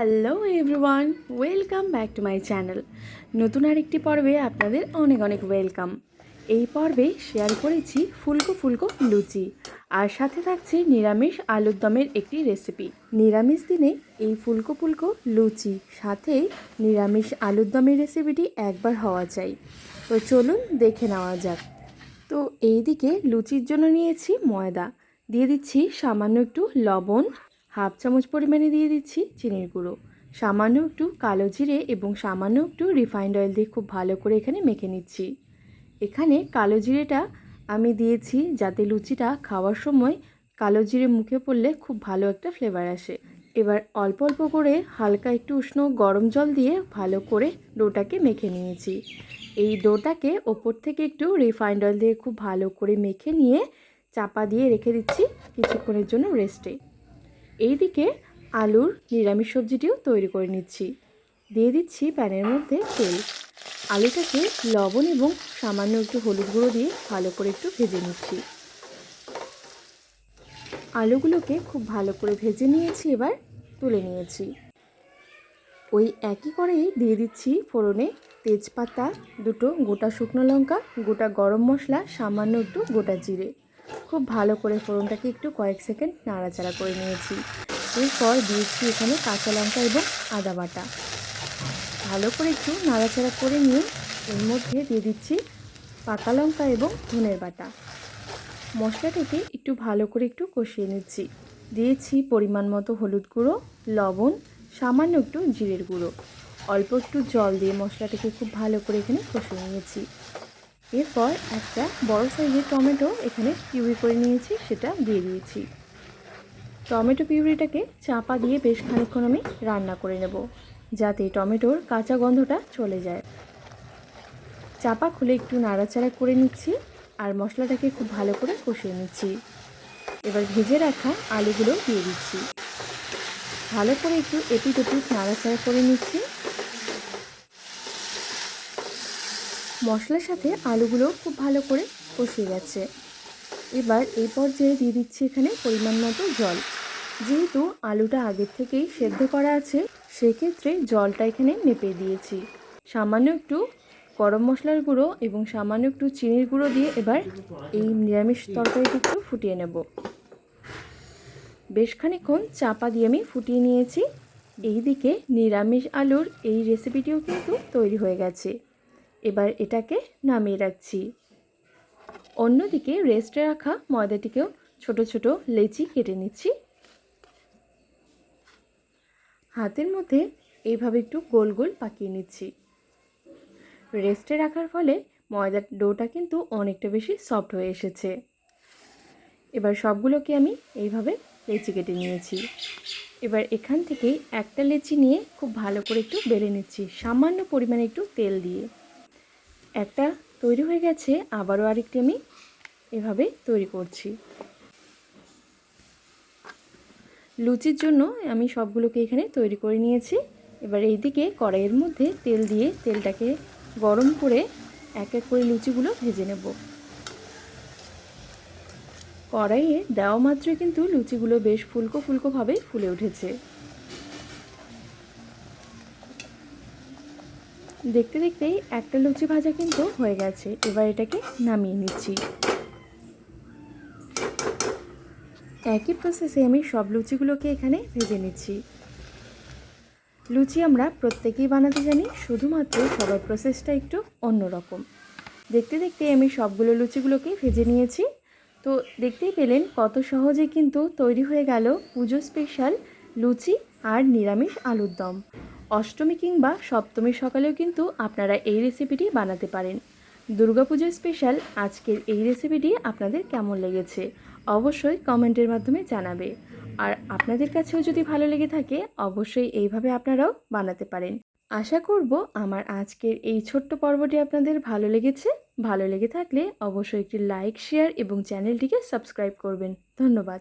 Hello everyone welcome back to my channel নতুন আরেকটি পর্বে আপনাদের অনেক অনেক ওয়েলকাম এই পর্বে শেয়ার করেছি ফুলকো ফুলকো লুচি আর সাথে থাকছে নিরামিষ আলুর দমের একটি রেসিপি নিরামিষ দিনে এই ফুলকো ফুলকো লুচি সাথে নিরামিষ আলুর দমের রেসিপিটি একবার হওয়া চাই তো চলুন দেখে নেওয়া যাক। তো এই দিকে লুচির জন্য নিয়েছি ময়দা। দিয়ে দিচ্ছি সামান্য একটু লবণ হাফ চামচ পরিমাণে দিয়ে দিচ্ছি চিনির গুঁড়ো। সামান্য একটু কালো জিরে এবং সামান্য একটু রিফাইন্ড অয়েল দিয়ে খুব ভালো করে এখানে মেখে নিচ্ছি। এখানে কালো জিরেটা আমি দিয়েছি যাতে লুচিটা খাওয়ার সময় কালো জিরে মুখে পড়লে খুব ভালো একটা ফ্লেভার আসে। এবার অল্প অল্প করে হালকা একটু উষ্ণ গরম জল দিয়ে ভালো করে ডোটাকে মেখে নিয়েছি। এই ডোটাকে ওপর থেকে একটু রিফাইন্ড অয়েল দিয়ে খুব ভালো করে মেখে নিয়ে চাপা দিয়ে রেখে দিচ্ছি কিছুক্ষণের জন্য রেস্টে এইদিকে আলুর নিরামিষ সবজিটিও তৈরি করে নিচ্ছি। দিয়ে দিচ্ছি প্যানের মধ্যে তেল। আলুটাকে লবণ এবং সামান্য একটু হলুদ গুঁড়ো দিয়ে ভালো করে একটু ভেজে নিচ্ছি। আলুগুলোকে খুব ভালো করে ভেজে নিয়েছি, এবার তুলে নিয়েছি। ওই একই করেই দিয়ে দিচ্ছি ফোড়নে তেজপাতা, দুটো গোটা শুকনো লঙ্কা, গোটা গরম মশলা, সামান্য একটু গোটা জিরে। খুব ভালো করে ফোড়নটাকে একটু কয়েক সেকেন্ড নাড়াচাড়া করে নিয়েছি। এরপর দিয়েছি এখানে কাঁচা লঙ্কা এবং আদা বাটা। ভালো করে একটু নাড়াচাড়া করে নিয়ে এর মধ্যে দিয়ে দিচ্ছি পাকা লঙ্কা এবং ধনের বাটা। মশলাটাকে একটু ভালো করে একটু কষিয়ে নিচ্ছি। দিয়েছি পরিমাণ মতো হলুদ গুঁড়ো, লবণ, সামান্য একটু জিরের গুঁড়ো। অল্প একটু জল দিয়ে মশলাটাকে খুব ভালো করে এখানে কষিয়ে নিয়েছি। এরপর একটা বড় সাইজের টমেটো এখানে পিউরি করে নিয়েছি, সেটা দিয়ে দিয়েছি। টমেটো পিউরিটাকে চাপা দিয়ে বেশ খানিক্ষণ আমি রান্না করে নেব, যাতে টমেটোর কাঁচা গন্ধটা চলে যায়। চাপা খুলে একটু নাড়াচাড়া করে নিচ্ছি আর মশলাটাকে খুব ভালো করে কষিয়ে নিচ্ছি। এবার ভেজে রাখা আলুগুলো দিয়ে দিচ্ছি। ভালো করে একটু এপিট ওপিট নাড়াচাড়া করে নিচ্ছি। মশলার সাথে আলুগুলো খুব ভালো করে কষিয়ে গেছে। এবার এই পর্যায়ে দিয়ে দিচ্ছি এখানে পরিমাণ মতো জল। যেহেতু আলুটা আগের থেকেই সেদ্ধ করা আছে, সেক্ষেত্রে জলটা এখানে মেপে দিয়েছি। সামান্য একটু গরম মশলার গুঁড়ো এবং সামান্য একটু চিনির গুঁড়ো দিয়ে এবার এই নিরামিষ তরকারিটা একটু ফুটিয়ে নেব। বেশ খানিক্ষণ চাপা দিয়ে আমি ফুটিয়ে নিয়েছি। এই দিকে নিরামিষ আলুর এই রেসিপিটিও কিন্তু তৈরি হয়ে গেছে। এবার এটাকে নামিয়ে রাখছি। অন্যদিকে রেস্টে রাখা ময়দাটিকেও ছোট ছোট লেচি কেটে নিচ্ছি। হাতের মধ্যে এইভাবে একটু গোল গোল পাকিয়ে নিচ্ছি। রেস্টে রাখার ফলে ময়দার ডোটা কিন্তু অনেকটা বেশি সফট হয়ে এসেছে। এবার সবগুলোকে আমি এইভাবে লেচি কেটে নিয়েছি। এবার এখান থেকেই একটা লেচি নিয়ে খুব ভালো করে একটু বেলে নিচ্ছি, সামান্য পরিমাণে একটু তেল দিয়ে। একটা তৈরি হয়ে গেছে, আবারও আরেকটি আমি এভাবে তৈরি করছি। লুচির জন্য আমি সবগুলোকে এখানে তৈরি করে নিয়েছি। এবার এইদিকে কড়াইয়ের মধ্যে তেল দিয়ে তেলটাকে গরম করে এক এক করে লুচিগুলো ভেজে নেব। কড়াইয়ে দেওয়া মাত্রই কিন্তু লুচিগুলো বেশ ফুলকো ফুলকোভাবে ফুলে উঠেছে। দেখতে দেখতেই একটা লুচি ভাজা কিন্তু হয়ে গেছে। এবার এটাকে নামিয়ে নিচ্ছি। একই প্রসেসে আমি সব লুচিগুলোকে এখানে ভেজে নিচ্ছি। লুচি আমরা প্রত্যেকেই বানাতে জানি, শুধুমাত্র সবার প্রসেসটা একটু অন্যরকম। দেখতে দেখতে আমি সবগুলো লুচিগুলোকে ভেজে নিয়েছি। তো দেখতেই পেলেন কত সহজে কিন্তু তৈরি হয়ে গেল পুজো স্পেশাল লুচি আর নিরামিষ আলুর দম। অষ্টমী কিংবা সপ্তমীর সকালেও কিন্তু আপনারা এই রেসিপিটি বানাতে পারেন। দুর্গাপুজোর স্পেশাল আজকের এই রেসিপিটি আপনাদের কেমন লেগেছে? অবশ্যই কমেন্টের মাধ্যমে জানাবে। আর আপনাদের কাছেও যদি ভালো লেগে থাকে, অবশ্যই এইভাবে আপনারাও বানাতে পারেন। আশা করব আমার আজকের এই ছোট্ট পর্বটি আপনাদের ভালো লেগেছে। ভালো লেগে থাকলে অবশ্যই একটি লাইক শেয়ার এবং চ্যানেলটিকে সাবস্ক্রাইব করবেন। ধন্যবাদ।